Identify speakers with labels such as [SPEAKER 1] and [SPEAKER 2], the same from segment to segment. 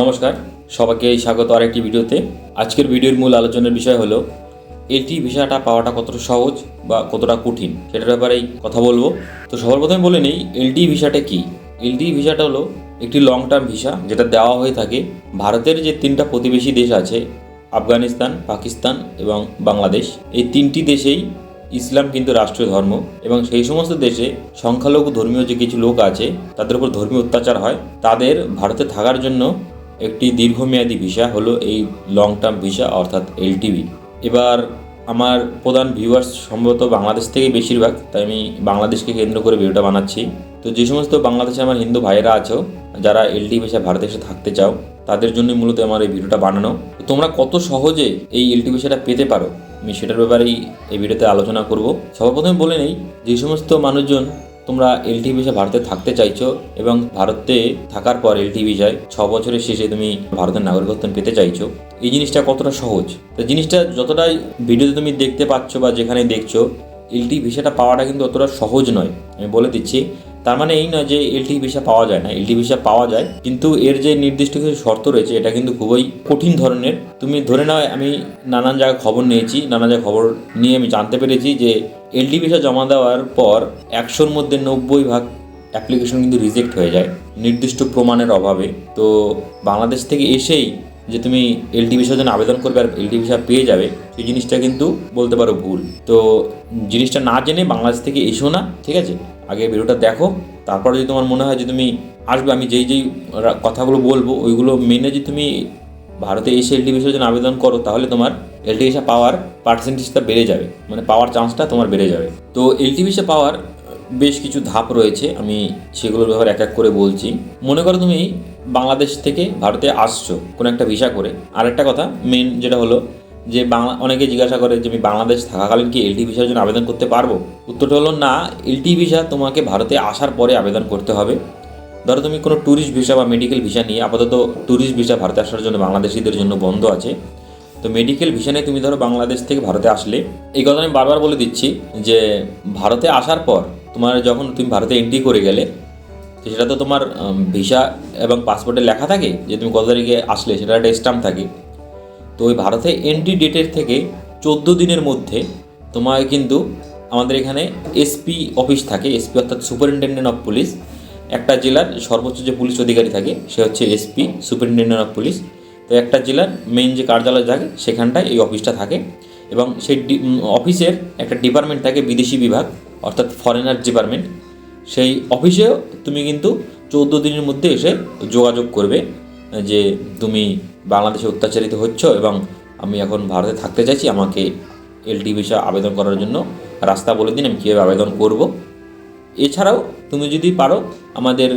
[SPEAKER 1] নমস্কার, সবাইকে স্বাগত আরেকটি ভিডিওতে। আজকের ভিডিওর মূল আলোচনার বিষয় হলো এলটি ভিসাটা পাওয়াটা কতটা সহজ বা কতটা কঠিন সেটার ব্যাপারেই কথা বলব। তো সবার প্রথমে বলে নেই এলটি ভিসাটা কি? এলটি ভিসাটা হলো একটি লং টার্ম ভিসা যেটা দেওয়া হয়ে থাকে ভারতের যে তিনটা প্রতিবেশী দেশ আছে, আফগানিস্তান, পাকিস্তান এবং বাংলাদেশ। এই তিনটি দেশেই ইসলাম কিন্তু রাষ্ট্রীয় ধর্ম এবং সেই সমস্ত দেশে সংখ্যালঘু ধর্মীয় যে কিছু লোক আছে, তাদের উপর ধর্মীয় অত্যাচার হয়। তাদের ভারতে থাকার জন্য একটি দীর্ঘমেয়াদী ভিসা হলো এই লং টার্ম ভিসা অর্থাৎ এলটিভি এবার আমার প্রধান ভিউয়ার্স সম্ভবত বাংলাদেশ থেকে বেশিরভাগ, তাই আমি বাংলাদেশকে কেন্দ্র করে ভিডিওটা বানাচ্ছি। তো যে সমস্ত বাংলাদেশে আমার হিন্দু ভাইয়েরা আছো, যারা এলটি ভিসা ভারতে এসে থাকতে চাও, তাদের জন্যই মূলত আমার এই ভিডিওটা বানানো। তো তোমরা কত সহজে এই এলটি ভিসাটা পেতে পারো? আমি সেটার ব্যাপারেই এই ভিডিওতে আলোচনা করব। সর্বপ্রথমে বলে নেই, যে সমস্ত মানুষজন তোমরা এলটি ভিসা ভারতে থাকতে চাইছো এবং ভারতে থাকার পর এলটি ভিসায় ছ বছরের শেষে তুমি ভারতের নাগরিকত্ব পেতে চাইছো। এই জিনিসটা কতটা সহজ? তো জিনিসটা যতটাই ভিডিওতে তুমি দেখতে পাচ্ছ বা যেখানে দেখছ এলটি ভিসাটা পাওয়াটা কিন্তু অতটা সহজ নয়। আমি বলে দিচ্ছি তার মানে এই নয় যে এলটি ভিসা পাওয়া যায় না। এলটি ভিসা পাওয়া যায়, কিন্তু এর যে নির্দিষ্ট কিছু শর্ত রয়েছে, এটা কিন্তু খুবই কঠিন ধরনের। তুমি ধরে নাও, আমি নানান জায়গায় খবর নিয়েছি নানা জায়গায় খবর নিয়ে আমি জানতে পেরেছি যে এলটি ভিসা জমা দেওয়ার পর একশোর মধ্যে নব্বই ভাগ অ্যাপ্লিকেশন কিন্তু রিজেক্ট হয়ে যায়, নির্দিষ্ট প্রমাণের অভাবে। তো বাংলাদেশ থেকে এসেই যে তুমি এলটি ভিসার জন্য আবেদন করবে আর এলটি ভিসা পেয়ে যাবে, সেই জিনিসটা কিন্তু বলতে পারো ভুল। তো জিনিসটা না জেনে বাংলাদেশ থেকে এসো না, ঠিক আছে? আগে ভিডিওটা দেখো, তারপর যদি তোমার মনে হয় যে তুমি আসবে, আমি যেই যেই কথাগুলো বলব, ওইগুলো মেনে যদি তুমি ভারতে এসে এলটি ভিসার জন্য আবেদন করো, তাহলে তোমার এলটি ভিসা পাওয়ার পার্সেন্টেজটা বেড়ে যাবে। মানে পাওয়ার চান্সটা তোমার বেড়ে যাবে। তো এলটি ভিসা পাওয়ার বেশ কিছু ধাপ রয়েছে, আমি সেগুলোর ব্যাপারে এক এক করে বলছি। মনে করো তুমি বাংলাদেশ থেকে ভারতে আসছো, কোনো একটা ভিসা করে। আরেকটা কথা মেন যেটা হলো যে বাংলা অনেকে জিজ্ঞাসা করে যে আমি বাংলাদেশ থাকাকালীন কি এলটি ভিসার জন্য আবেদন করতে পারব? উত্তরটা হলো না এলটি ভিসা তোমাকে ভারতে আসার পরে আবেদন করতে হবে। ধরো তুমি কোনো ট্যুরিস্ট ভিসা বা মেডিকেল ভিসা নিয়ে আপাতত ট্যুরিস্ট ভিসা ভারতে আসার জন্য বাংলাদেশিদের জন্য বন্ধ আছে। তো মেডিকেল ভিসা নিয়ে তুমি ধরো বাংলাদেশ থেকে ভারতে আসলে, এই কথা আমি বারবার বলে দিচ্ছি যে ভারতে আসার পর তোমার যখন তুমি ভারতে এন্ট্রি করে গেলে, তো সেটা তো তোমার ভিসা এবং পাসপোর্টে লেখা থাকে যে তুমি কত তারিখে আসলে সেটা একটা স্ট্যাম্প থাকে। তো ওই ভারতে এন্ট্রি ডেটের থেকে চোদ্দ দিনের মধ্যে তোমায় কিন্তু আমাদের এখানে এসপি অফিস থাকে। এসপি অর্থাৎ সুপারিনটেন্ডেন্ট অফ পুলিশ একটা জেলার সর্বোচ্চ যে পুলিশ অধিকারী থাকে, সে হচ্ছে এসপি সুপারিনটেন্ডেন্ট অফ পুলিশ তো একটা জেলার মেইন যে কার্যালয় থাকে, সেখানটায় এই অফিসটা থাকে। এবং সেই অফিসের একটা ডিপার্টমেন্ট থাকে বিদেশি বিভাগ। অর্থাৎ ফরেনার ডিপার্টমেন্ট সেই অফিসেও তুমি কিন্তু চৌদ্দ দিনের মধ্যে এসে যোগাযোগ করবে, যে তুমি বাংলাদেশে অত্যাচারিত হচ্ছ এবং আমি এখন ভারতে থাকতে চাইছি, আমাকে এলটি ভিসা আবেদন করার জন্য রাস্তা বলে দিন, আমি কীভাবে আবেদন করব। এছাড়াও তুমি যদি পারো, আমাদের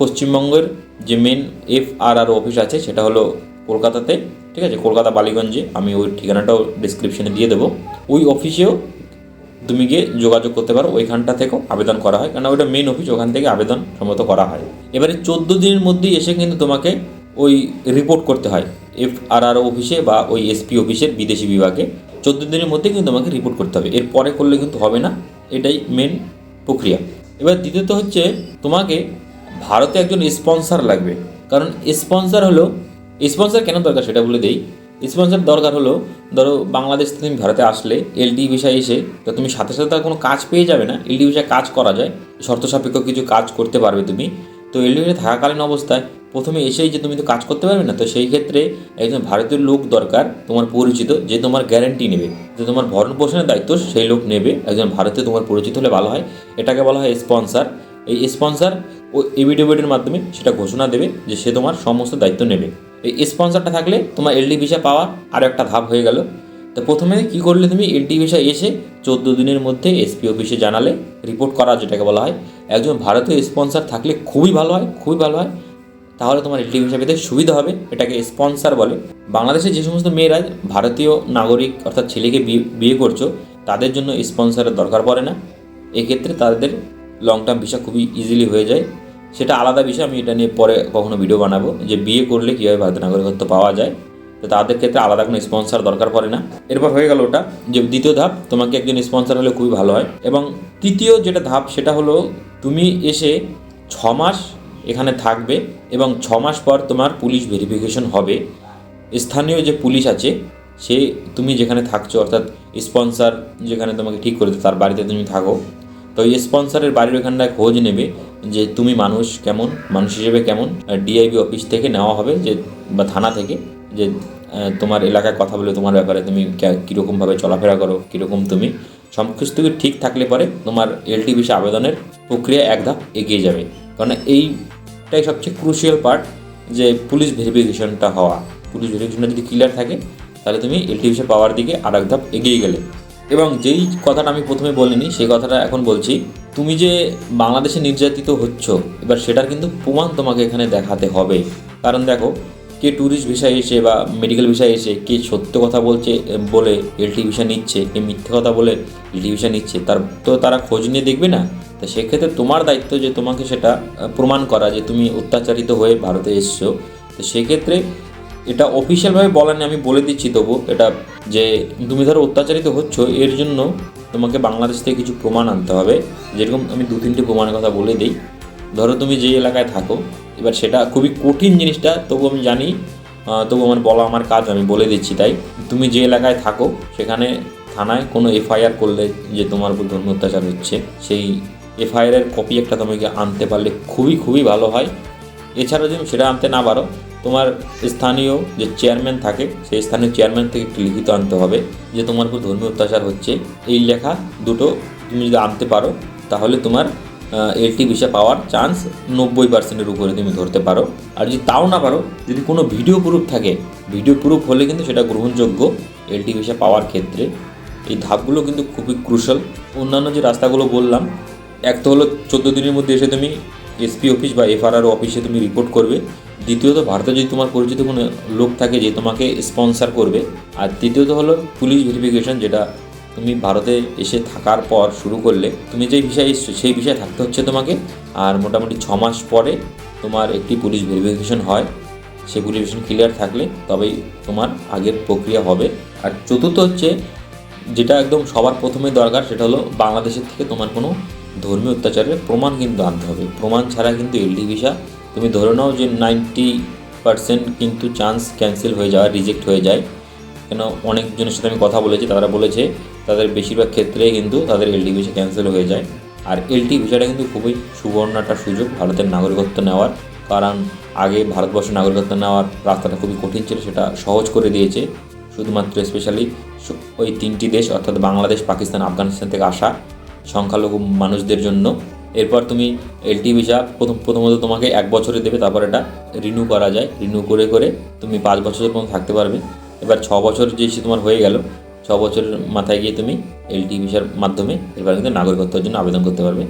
[SPEAKER 1] পশ্চিমবঙ্গের যে main F R R office আছে, সেটা হলো কলকাতাতে, ঠিক আছে? কলকাতা বালিগঞ্জে, আমি ওই ঠিকানাটাও ডিসক্রিপশনে দিয়ে দেবো। ওই অফিসেও তুমি গিয়ে যোগাযোগ করতে পারো, ওইখানটা থেকেও আবেদন করা হয়। কারণ ওইটা মেন অফিস ওখান থেকে আবেদন সম্মত করা হয়। এবারে চোদ্দ দিনের মধ্যেই এসে কিন্তু তোমাকে ওই রিপোর্ট করতে হয় এফ আর আর অফিসে বা ওই এসপি অফিসের বিদেশি বিভাগে। চোদ্দ দিনের মধ্যে কিন্তু তোমাকে রিপোর্ট করতে হবে। এর পরে করলে কিন্তু হবে না, এটাই মেন প্রক্রিয়া। এবার দ্বিতীয়ত হচ্ছে, তোমাকে ভারতে একজন স্পন্সর লাগবে। কারণ স্পন্সর হলো স্পন্সর কেন দরকার সেটা বলে দেই। স্পন্সর দরকার হলো, ধরো বাংলাদেশ থেকে তুমি ভারতে আসলে এলডি ভিসা এসে, তো তুমি সাথে সাথে তার কোনো কাজ পেয়ে যাবে না এলডি ভিসায় কাজ করা যায়, শর্ত সাপেক্ষ কিছু কাজ করতে পারবে তুমি। তো এলডি ভিসা থাকাকালীন অবস্থায় প্রথমে এসেই যে তুমি তো কাজ করতে পারবে না, তো সেই ক্ষেত্রে একজন ভারতীয় লোক দরকার, তোমার পরিচিত, যে তোমার গ্যারেন্টি নেবে। যে তোমার ভরণ পোষণের দায়িত্ব, সেই লোক নেবে, একজন ভারতীয় তোমার পরিচিত হলে ভালো হয়। এটাকে বলা হয় স্পন্সর এই স্পন্সর ও এভিডেভিটের মাধ্যমে সেটা ঘোষণা দেবে যে সে তোমার সমস্ত দায়িত্ব নেবে। এই স্পন্সরটা থাকলে তোমার এলডি ভিসা পাওয়া আরও একটা ধাপ হয়ে গেল। তো প্রথমে কি করলে তুমি এলডি ভিসা এসে চোদ্দ দিনের মধ্যে এসপি অফিসে জানালে রিপোর্ট করা যেটাকে বলা হয়। একজন ভারতীয় স্পন্সর থাকলে খুবই ভালো হয়, খুবই ভালো হয়। তাহলে তোমার এলটি ভিসা পেতে সুবিধা হবে, এটাকে স্পন্সর বলে। বাংলাদেশে যে সমস্ত মেয়েরা ভারতীয় নাগরিক অর্থাৎ ছেলেকে বিয়ে বিয়ে করছ, তাদের জন্য স্পন্সরের দরকার পড়ে না। এক্ষেত্রে তাদের লং টার্ম ভিসা খুবই ইজিলি হয়ে যায়। সেটা আলাদা বিষয়, আমি এটা নিয়ে পরে কখনো ভিডিও বানাবো। যে বিয়ে করলে কীভাবে ভারতীয় নাগরিকত্ব পাওয়া যায়, তো তাদের ক্ষেত্রে আলাদা কোনো স্পন্সর দরকার পড়ে না। এরপর হয়ে গেল ওটা, যে দ্বিতীয় ধাপ, তোমাকে একজন স্পন্সর হলে খুবই ভালো হয়। এবং তৃতীয় যেটা ধাপ, সেটা হলো তুমি এসে ছ মাস এখানে থাকবে এবং ছ মাস পর তোমার পুলিশ ভেরিফিকেশন হবে। স্থানীয় যে পুলিশ আছে, সে, তুমি যেখানে থাকছো, অর্থাৎ স্পন্সর যেখানে তোমাকে ঠিক করে তার বাড়িতে তুমি থাকো। তো এই স্পন্সরের বাড়ির ওখানটায় খোঁজ নেবে যে তুমি মানুষ কেমন, মানুষ হিসেবে কেমন ডিআইবি অফিস থেকে নেওয়া হবে যে, বা থানা থেকে, যে তোমার এলাকায় কথা বলে তোমার ব্যাপারে তুমি কীরকমভাবে চলাফেরা করো, কীরকম তুমি সমস্ত কিছু ঠিক থাকলে পরে তোমার এলটি আবেদনের প্রক্রিয়া এক ধাপ এগিয়ে যাবে। কারণ এইটাই সবচেয়ে ক্রুশিয়াল পার্ট যে পুলিশ ভেরিফিকেশনটা হওয়া। পুলিশ ভেরিফিকেশনটা যদি ক্লিয়ার থাকে, তাহলে তুমি এলটি পাওয়ার দিকে আর এক ধাপ এগিয়ে গেলে। এবং যেই কথাটা আমি প্রথমে বলিনি, সেই কথাটা এখন বলছি। তুমি যে বাংলাদেশে নির্যাতিত হচ্ছ, এবার সেটার কিন্তু প্রমাণ তোমাকে এখানে দেখাতে হবে। কারণ দেখো, কে ট্যুরিস্ট ভিসা এসে বা মেডিকেল ভিসা এসে কে সত্য কথা বলছে বলে এলটি ভিসা নিচ্ছে, কে মিথ্যে কথা বলে এলটি ভিসা নিচ্ছে, তার তো তারা খোঁজ নিয়ে দেখবে না? তো সেক্ষেত্রে তোমার দায়িত্ব যে তোমাকে সেটা প্রমাণ করা যে তুমি অত্যাচারিত হয়ে ভারতে এসছো। তো সেক্ষেত্রে এটা অফিসিয়ালভাবে বলা নেই, আমি বলে দিচ্ছি তবু এটা যে তুমি ধরো অত্যাচারিত হচ্ছ, এর জন্য তোমাকে বাংলাদেশ থেকে কিছু প্রমাণ আনতে হবে। যেরকম আমি দু তিনটে প্রমাণের কথা বলে দিই। ধরো তুমি যে এলাকায় থাকো, এবার সেটা খুবই কঠিন জিনিসটা, তবু আমি জানি তবু আমার বলা আমার কাজ, আমি বলে দিচ্ছি তাই। তুমি যে এলাকায় থাকো, সেখানে থানায় কোনো এফআইআর করলে যে তোমার উপর ধর্ম অত্যাচার হচ্ছে, সেই এফআইআরের কপি একটা তোমাকে আনতে পারলে খুবই খুবই ভালো হয়। এছাড়া যদি সেটা আনতে না পারো তোমার স্থানীয় যে চেয়ারম্যান থাকে, সেই স্থানীয় চেয়ারম্যান থেকে একটি লিখিত আনতে হবে যে তোমার উপর ধর্মীয় অত্যাচার হচ্ছে। এই লেখা দুটো তুমি যদি আনতে পারো, তাহলে তোমার এলটি ভিসা পাওয়ার চান্স নব্বই পার্সেন্টের উপরে তুমি ধরতে পারো। আর যদি তাও না পারো, যদি কোনো ভিডিও প্রুফ থাকে ভিডিও প্রুফ হলে কিন্তু সেটা গ্রহণযোগ্য এলটি ভিসা পাওয়ার ক্ষেত্রে। এই ধাপগুলো কিন্তু খুবই ক্রুশাল অন্যান্য যে রাস্তাগুলো বললাম, এক তো হলো চোদ্দ দিনের মধ্যে এসে তুমি এসপি অফিস বা এফআরআর অফিসে তুমি রিপোর্ট করবে। দ্বিতীয়ত, ভারতে যদি তোমার পরিচিত কোনো লোক থাকে যে তোমাকে স্পন্সর করবে, আর তৃতীয়ত হলো পুলিশ ভেরিফিকেশন যেটা তুমি ভারতে এসে থাকার পর শুরু করলে, তুমি যেই বিষয়ে এসছো, সেই বিষয়ে থাকতে হচ্ছে তোমাকে। আর মোটামুটি ছ মাস পরে তোমার একটি পুলিশ ভেরিফিকেশন হয়। সেই ভেরিফিকেশন ক্লিয়ার থাকলে তবেই তোমার আগের প্রক্রিয়া হবে। আর চতুর্থ হচ্ছে, যেটা একদম সবার প্রথমে দরকার, সেটা হলো বাংলাদেশের থেকে তোমার কোনো ধর্মীয় অত্যাচারের প্রমাণ কিন্তু আনতে হবে। প্রমাণ ছাড়া কিন্তু এলডি ভিসা তুমি ধরে নাও যে নাইনটি পার্সেন্ট কিন্তু চান্স ক্যান্সেল হয়ে যাওয়ার রিজেক্ট হয়ে যায়। কেন? অনেকজনের সাথে আমি কথা বলেছি, তারা বলেছে তাদের বেশিরভাগ ক্ষেত্রেই কিন্তু তাদের এলটি ভিসা ক্যান্সেল হয়ে যায়। আর এলটি ভিসাটা কিন্তু খুবই সুবর্ণ একটা সুযোগ ভারতের নাগরিকত্ব নেওয়ার। কারণ আগে ভারতবর্ষের নাগরিকত্ব নেওয়ার রাস্তাটা খুবই কঠিন ছিল, সেটা সহজ করে দিয়েছে। শুধুমাত্র স্পেশালি ওই তিনটি দেশ, অর্থাৎ বাংলাদেশ, পাকিস্তান, আফগানিস্তান থেকে আসা সংখ্যালঘু মানুষদের জন্য। এরপর তুমি এলটি ভিসা প্রথম প্রথমত তোমাকে এক বছরে দেবে, তারপর এটা রিনিউ করা যায়। রিনিউ করে করে তুমি পাঁচ বছরের পর্যন্ত থাকতে পারবে। এবার ছ বছর যে তোমার হয়ে গেল, ছ বছরের মাথায় গিয়ে তুমি এলটি ভিসার মাধ্যমে এরপর কিন্তু নাগরিকত্বের জন্য আবেদন করতে পারবে।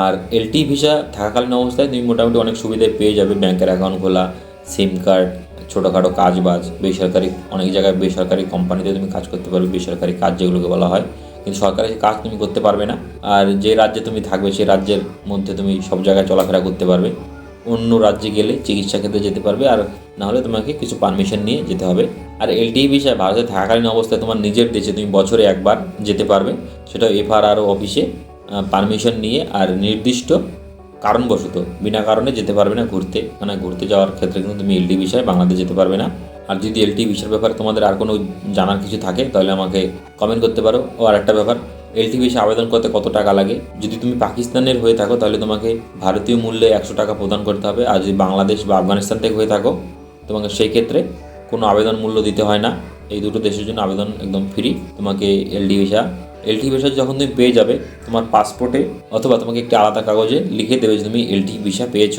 [SPEAKER 1] আর এলটি ভিসা থাকাকালীন অবস্থায় তুমি মোটামুটি অনেক সুবিধায় পেয়ে যাবে। ব্যাংকের অ্যাকাউন্ট খোলা সিম কার্ড ছোটোখাটো কাজ বাজ, বেসরকারি, অনেক জায়গায় বেসরকারি কোম্পানিতে তুমি কাজ করতে পারবে। বেসরকারি কাজ যেগুলোকে বলা হয়। কিন্তু সরকারি কাজ তুমি করতে পারবে না। আর যে রাজ্যে তুমি থাকবে সেই রাজ্যের মধ্যে তুমি সব জায়গায় চলাফেরা করতে পারবে। অন্য রাজ্যে গেলে চিকিৎসা ক্ষেত্রে যেতে পারবে আর না হলে তোমাকে কিছু পারমিশন নিয়ে যেতে হবে। আর এলটিই বিষয় ভারতে থাকাকালীন অবস্থায় তোমার নিজের দেশে তুমি বছরে একবার যেতে পারবে। সেটা এফআরআর অফিসে পারমিশন নিয়ে আর নির্দিষ্ট কারণবশত, বিনা কারণে যেতে পারবে না ঘুরতে। মানে ঘুরতে যাওয়ার ক্ষেত্রে কিন্তু তুমি এলটি বিষয়ে বাংলাদেশ যেতে পারবে না। আর যদি এলটি ভিসার ব্যাপারে তোমাদের আর কোনো জানার কিছু থাকে, তাহলে আমাকে কমেন্ট করতে পারো। ও আর একটা ব্যাপার এলটি ভিসা আবেদন করতে কত টাকা লাগে? যদি তুমি পাকিস্তানের হয়ে থাকো, তাহলে তোমাকে ভারতীয় মূল্যে একশো টাকা প্রদান করতে হবে। আর যদি বাংলাদেশ বা আফগানিস্তান থেকে হয়ে থাকো, তোমাকে সেই ক্ষেত্রে কোনো আবেদন মূল্য দিতে হয় না। এই দুটো দেশের জন্য আবেদন একদম ফ্রি তোমাকে এলডি ভিসা এলটি ভিসা যখন তুমি পেয়ে যাবে, তোমার পাসপোর্টে অথবা তোমাকে একটি আলাদা কাগজে লিখে দেবে যে তুমি এলটি ভিসা পেয়েছ।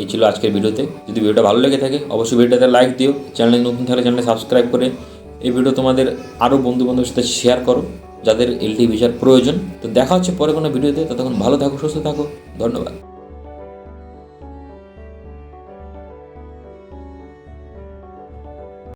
[SPEAKER 1] এই ছিল আজকের ভিডিওতে। যদি ভিডিওটা ভালো লেগে থাকে, অবশ্যই ভিডিওটাতে লাইক দিও। চ্যানেলে নতুন থাকলে চ্যানেলে সাবস্ক্রাইব করে এই ভিডিও তোমাদের আরও বন্ধু বান্ধবের সাথে শেয়ার করো, যাদের এলটি ভিসার প্রয়োজন। তো দেখা হচ্ছে পরে কোনো ভিডিওতে। ততক্ষণ ভালো থাকো, সুস্থ থাকো। ধন্যবাদ।